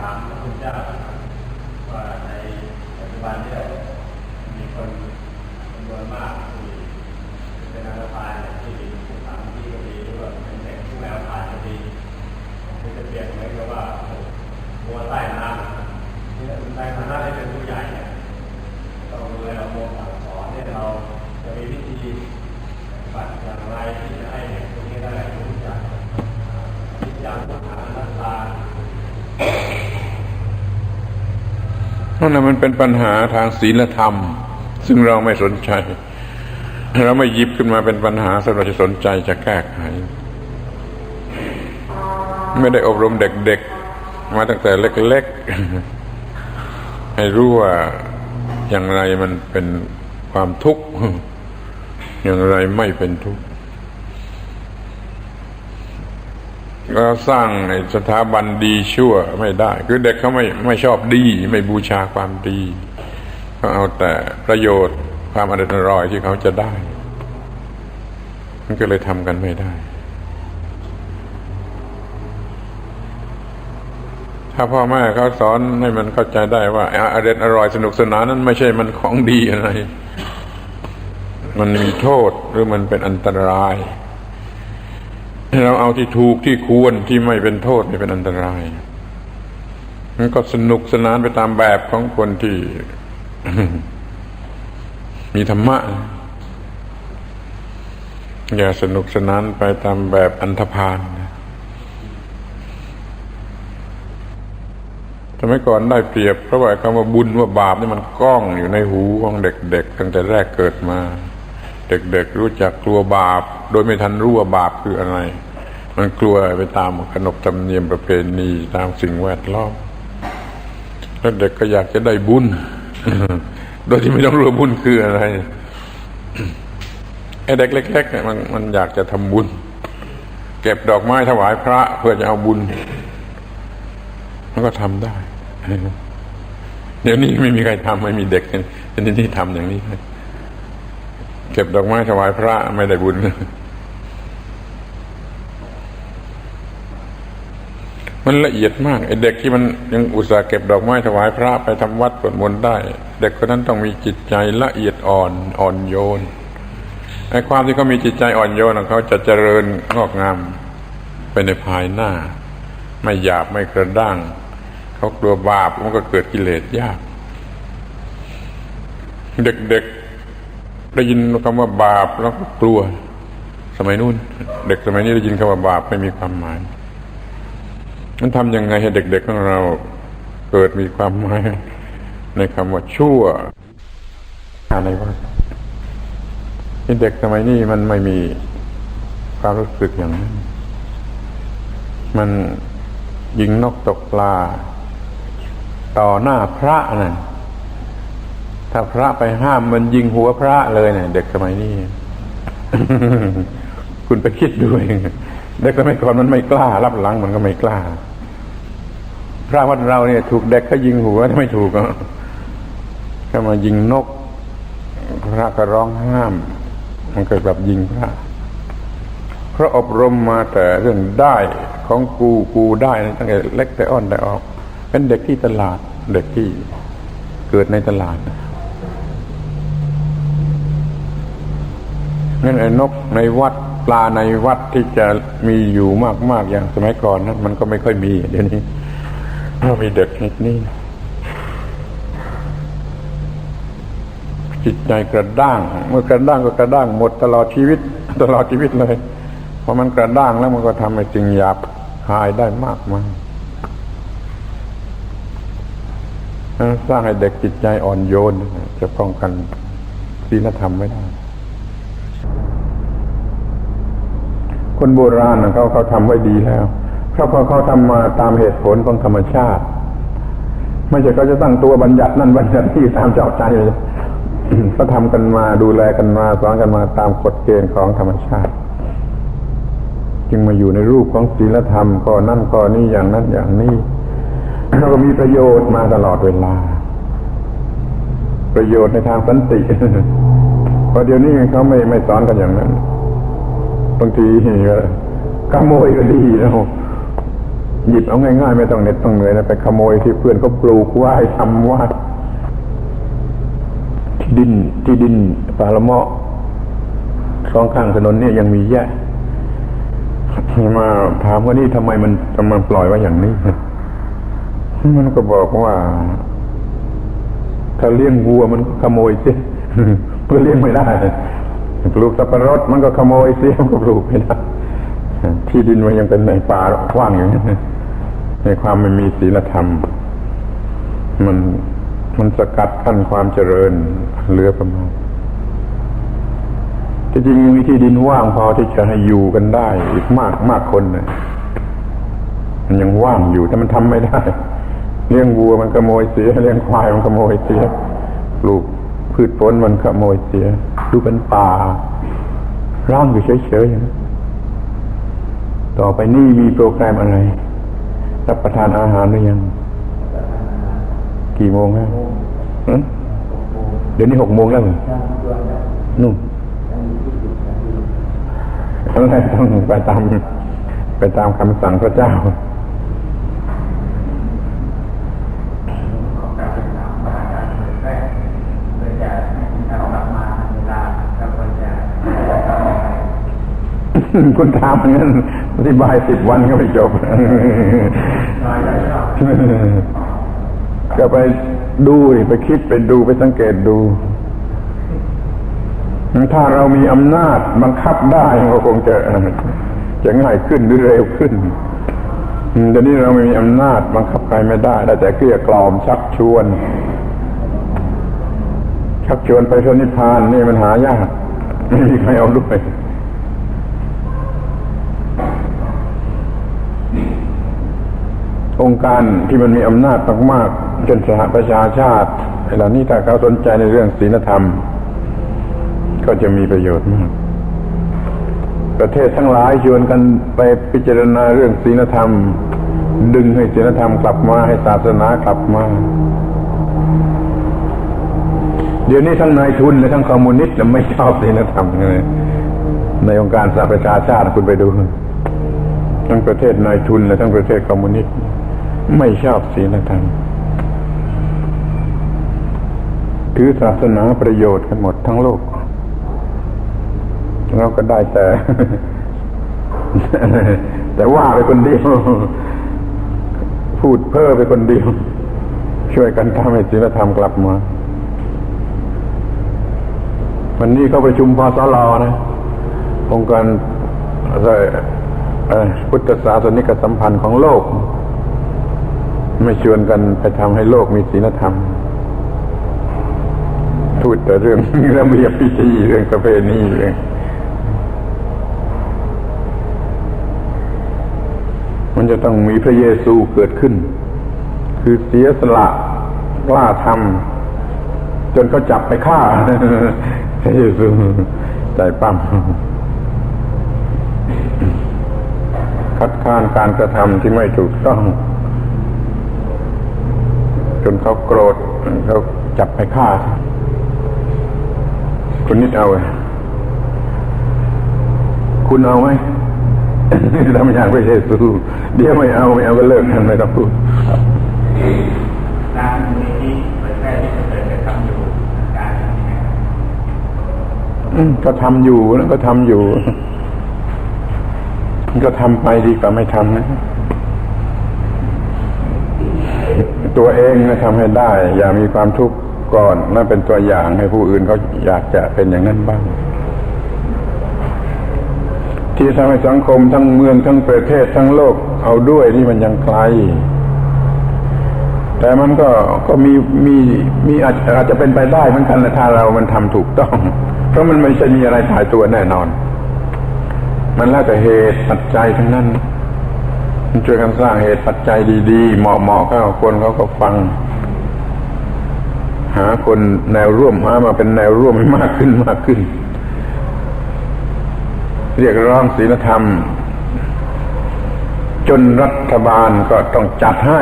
ถามพระพุทธเจ้าว่าในปัจจุบันเนี่ยมีคนจำนวนมากที่เป็นอันธพาลเนี่ยที่ถามที่ก็ดีหรือว่าเป็นเด็กที่แมวพานก็ดีมันจะเปลี่ยนไหมก็ว่าบัวใต้น้ำที่ในฐานะที่เป็นผู้ใหญ่เนี่ยต้องดูแลเราโมสั่งสอนเนี่ยเราจะมีวิธีปฏิบัติอย่างไรที่จะให้เด็กพวกนี้ได้รู้จักวิจารณ์พุทธานัตตา นั่นมันเป็นปัญหาทางศีลธรรม ซึ่งเราไม่สนใจ เราไม่หยิบขึ้นมาเป็นปัญหาสำหรับจะสนใจจะแก้ไข ไม่ได้อบรมเด็กๆ มาตั้งแต่เล็กๆ ให้รู้ว่าอย่างไรมันเป็นความทุกข์อย่างไรไม่เป็นทุกข์ เราสร้างสถาบันดีชั่วไม่ได้ คือเด็กเขาไม่ไม่ชอบดีไม่บูชาความดีเขาเอาแต่ประโยชน์ความอร่อยอร่อยที่เขาจะได้ มันก็เลยทำกันไม่ได้ ถ้าพ่อแม่เขาสอนให้มันเข้าใจได้ว่าอร่อยอร่อยสนุกสนานนั้นไม่ใช่มันของดีอะไร มันมีโทษหรือมันเป็นอันตราย เราเอาที่ถูกที่ควรที่ไม่เป็นโทษไม่เป็นอันตรายมันก็สนุกสนานไปตามแบบของคนที่ มีธรรมะ อย่าสนุกสนานไปตามแบบอันธพาลสมัยก่อนได้เปรียบเพราะว่าคำว่าบุญว่าบาปนี่มันก้องอยู่ในหูของเด็กๆตั้งแต่แรกเกิดมา เด็กๆรู้จักกลัวบาป โดยไม่ทันรู้ว่าบาปคืออะไร มันกลัวไปตามขนบธรรมเนียมประเพณีตามสิ่งแวดล้อมแล้วเด็กก็อยากจะได้บุญ โดยที่ไม่ต้องรู้ว่าบุญคืออะไรไอ้เด็กเล็กๆเนี่ยมันมันอยากจะทำบุญ เก็บดอกไม้ถวายพระเพื่อจะเอาบุญ มันก็ทำได้ เดี๋ยวนี้ไม่มีใครทำไม่มีเด็กชนิดที่ทำอย่างนี้ เก็บดอกไม้ถวายพระไม่ได้บุญ มันละเอียดมากไอ้เด็กที่มันยังอุตส่าห์เก็บดอกไม้ถวายพระไปทำวัดสวดมนต์ได้ เด็กคนนั้นต้องมีจิตใจละเอียดอ่อนอ่อนโยนไอ้ความที่เขามีจิตใจอ่อนโยนของเขาจะเจริญงอกงามไปในภายหน้า ไม่หยาบไม่กระด้างเขากลัวบาปมันก็เกิดกิเลสยาก เด็กๆ ได้ยินคำว่าบาปแล้วก็กลัว สมัยนู้น เด็กสมัยนี้ได้ยินคำว่าบาปไม่มีความหมายมันทำยังไงให้เด็กๆของเราเกิดมีความหมายในคำว่าชั่วอะไรวะเด็กสมัยนี้มันไม่มีความรู้สึกอย่างนั้น มันยิงนกตกปลา ต่อหน้าพระนั่น ถ้าพระไปห้ามมันยิงหัวพระเลยเนี่ยเด็กสมัยนี้ คุณไปคิดดูเองเด็กสมัยก่อนมันไม่กล้า รับหลังมันก็ไม่กล้า พระวัดเราเนี่ย ถูกเด็กก็ยิงหัวไม่ถูกก็มายิงนก พระก็ร้องห้าม มันเกิดแบบยิงพระพระอบรมมาแต่เรื่องได้ของกูกูได้ตั้งแต่เล็กแต่อ่อนแต่ออก เป็นเด็กที่ตลาด เด็กที่เกิดในตลาด นั่นไอ้นกในวัดปลาในวัดที่จะมีอยู่มากๆอย่างสมัยก่อนนั้นมันก็ไม่ค่อยมีเดี๋ยวนี้เรามีเด็กนิดนี้จิตใจกระด้าง เมื่อกระด้างก็กระด้างหมดตลอดชีวิต ตลอดชีวิตเลยพอมันกระด้างแล้วมันก็ทำให้สิ่งหยาบคายได้มากมายสร้างให้เด็กจิตใจอ่อนโยน จะป้องกันศีลธรรมไม่ได้ คนโบราณเขาเขาทำไว้ดีแล้วเพราะเขาเขาทำมาตามเหตุผลของธรรมชาติ ไม่ใช่เขาจะตั้งตัวบัญญัตินั่นบัญญัติที่ตามเจ้าใจเลยก็ทำกันมาดูแลกันมาสอนกันมาตามกฎเกณฑ์ของธรรมชาติ จึงมาอยู่ในรูปของศีลธรรมก็นั่นก็นี่อย่างนั้นอย่างนี้แล้วก็มีประโยชน์มาตลอดเวลา ประโยชน์ในทางสันติพอเดี๋ยวนี้เขาไม่ไม่สอนกันอย่างนั้น บางทีก็ขโมยก็ดีนะหยิบเอาง่ายๆไม่ต้องเหน็ดต้องเหนื่อยนะไปขโมยที่เพื่อนเขาปลูกไว้ทำว่าที่ดินที่ดินป่าละเมาะสองข้างถนนเนี่ยยังมีแยะมาถามว่านี่ทำไมมันทำไมปล่อยไว้อย่างนี้ มันก็บอกว่า ถ้าเลี้ยงวัวมันก็ขโมยสิเพื่อเลี้ยงไม่ได้ ปลูกสับปะรดมันก็ขโมยเสิมันก็ปลูกไม่ได้ที่ดินมันยังเป็นในป่าว้างอย่างนี้ในความไม่มีศีลธรรม มันมันสกัดกั้นความเจริญเหลือประมาณที่จริงมีที่ดินว่างพอที่จะให้อยู่กันได้อีกมากมากคนนะมันยังว่างอยู่แต่มันทำไม่ได้ เลี้ยงวัวมันขโมยเสียเลี้ยงควายมันขโมยเสียปลูก พืชผลมันขโมยเสียดูเป็นป่า ร่างอยู่เฉยๆอย่างนั้ต่อไปนี่มีโปรแกรมอะไร รับประทานอาหารหรือยัง กี่โมงแล้วฮะเดี๋ยวนี้หกโมงแล้วเหรอนู่นอะไรต้องไปตามไปตามคำสั่งพระเจ้า คุณถามงั้นอธิบายสิบวันก็ไม่จบก็ไปดูไปคิดไปดูไปสังเกตดู ถ้าเรามีอำนาจบังคับได้ก็คงจะจะง่ายขึ้นหรือเร็วขึ้นแต่นี้เราไม่มีอำนาจบังคับใครไม่ได้ได้แต่เกลี้ยกล่อมชักชวน ชักชวนไปชนิพพานนี่มันหายากไม่มีใครเอาด้วย องค์การที่มันมีอำนาจมากๆจนสหประชาชาติเหล่านี้ถ้าเขาสนใจในเรื่องศีลธรรม ก็จะมีประโยชน์มาก ประเทศทั้งหลายชวนกันไปพิจารณาเรื่องศีลธรรม ดึงให้ศีลธรรมกลับมาให้ศาสนากลับมา เดี๋ยวนี้ทั้งนายทุนและทั้งคอมมิวนิสต์ไม่ชอบศีลธรรมเลยในองค์การสหประชาชาติคุณไปดู ทั้งประเทศนายทุนและทั้งประเทศคอมมิวนิสต์ ไม่ชอบศีลธรรม ถือศาสนาประโยชน์กันหมดทั้งโลก เราก็ได้แต่ แต่ว่าไปคนเดียว พูดเพ้อไปคนเดียว ช่วยกันทำให้ศีลธรรมกลับมาวันนี้เขาประชุมพสลนะองค์การอะไรพุทธศาสนิกสัมพันธ์ของโลก ไม่ชวนกันไปทำให้โลกมีศีลธรรมพูดแต่เรื่องระเบียบพิธีเรื่องประเพณีเรื่องมันจะต้องมีพระเยซูเกิดขึ้น คือเสียสละกล้าทำจนเขาจับไปฆ่าพระเยซูใจปั้มคัดค้านการกระทำที่ไม่ถูกต้อง นเขาโกรธเขาจับไปฆ่าคุณนิดเอาไหมคุณเอาไหมทำอย่างพระเยซูเดี๋ยวไม่เอาไม่เอาก็เลิกกันไม่ต้องพูดการมูลนิธิเผยแพร่ที่จะเกิดกระทำอยู่การทำยังไงครับอืมก็ทำอยู่นะก็ทำอยู่ ก็ทำไปดีกว่าไม่ทำนะ ตัวเองนะทำให้ได้ อย่ามีความทุกข์ก่อนนั่นเป็นตัวอย่างให้ผู้อื่นเขาอยากจะเป็นอย่างนั้นบ้าง ที่ทำให้สังคมทั้งเมืองทั้งประเทศทั้งโลก เอาด้วยนี่มันยังไกล แต่มันก็ก็มีมีมีอาจอาจจะเป็นไปได้เหมือนกันนะถ้าเรามันทำถูกต้อง เพราะมันไม่ใช่มีอะไรถ่ายตัวแน่นอน มันแล้วแต่เหตุปัจจัยทั้งนั้น ช่วยกันสร้างเหตุปัจจัยดีๆ เหมาะๆเข้าคนเขาก็ฟัง หาคนแนวร่วมหามาเป็นแนวร่วมให้มากขึ้นมากขึ้น เรียกร้องศีลธรรม จนรัฐบาลก็ต้องจัดให้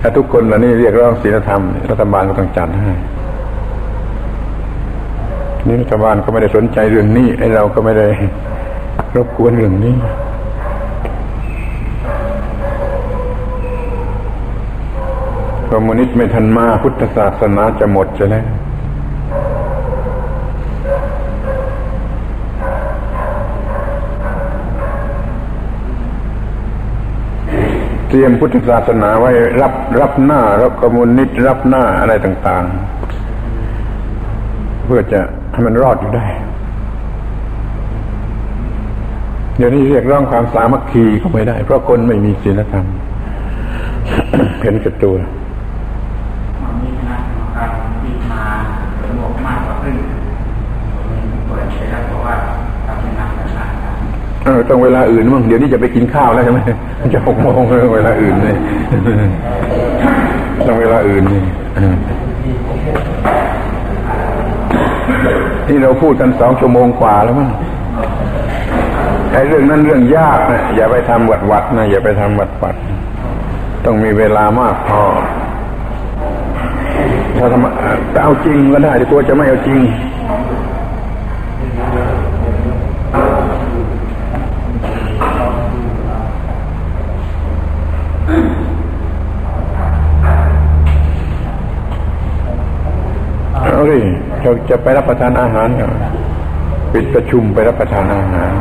ถ้าทุกคนเหล่านี้เรียกร้องศีลธรรม รัฐบาลก็ต้องจัดให้นี่รัฐบาลก็ไม่ได้สนใจเรื่องนี้ไอ้เราก็ไม่ได้รบกวนเรื่องนี้ คอมมิวนิสต์ไม่ทันมาพุทธศาสนาจะหมดจะแล้วเตรียมพุทธศาสนาไว้รับรับหน้ารับคอมมิวนิสต์รับหน้าอะไรต่าง ๆ เพื่อจะให้มันรอดอยู่ได้ เดี๋ยวนี้เรียกร้องความสามัคคีก็ไม่ได้ เพราะคนไม่มีศีลธรรมเห็นกับตัว มันมีคณะกรรมการที่มา สมบมากกว่าครึ่งเปิดไปแล้วบอกว่าทำเป็นงานประสากันเออต้องเวลาอื่นมั่งเดี๋ยวนี้จะไปกินข้าวแล้วใช่ไหมจะหกโมงแล้วเวลาอื่นเลยต้องเวลาอื่นนี่นี่เราพูดกันสองชั่วโมงกว่าแล้วมั้งไอ้เรื่องนั้นเรื่องยากนะอย่าไปทำวัดวัดนะอย่าไปทำวัดวัด ต้องมีเวลามากพอ ถ้าทำจะเอาจริงก็ได้แต่กลัวจะไม่เอาจริงเอาดิเราจะไปรับประทานอาหารปิดประชุมไปรับประทานอาหาร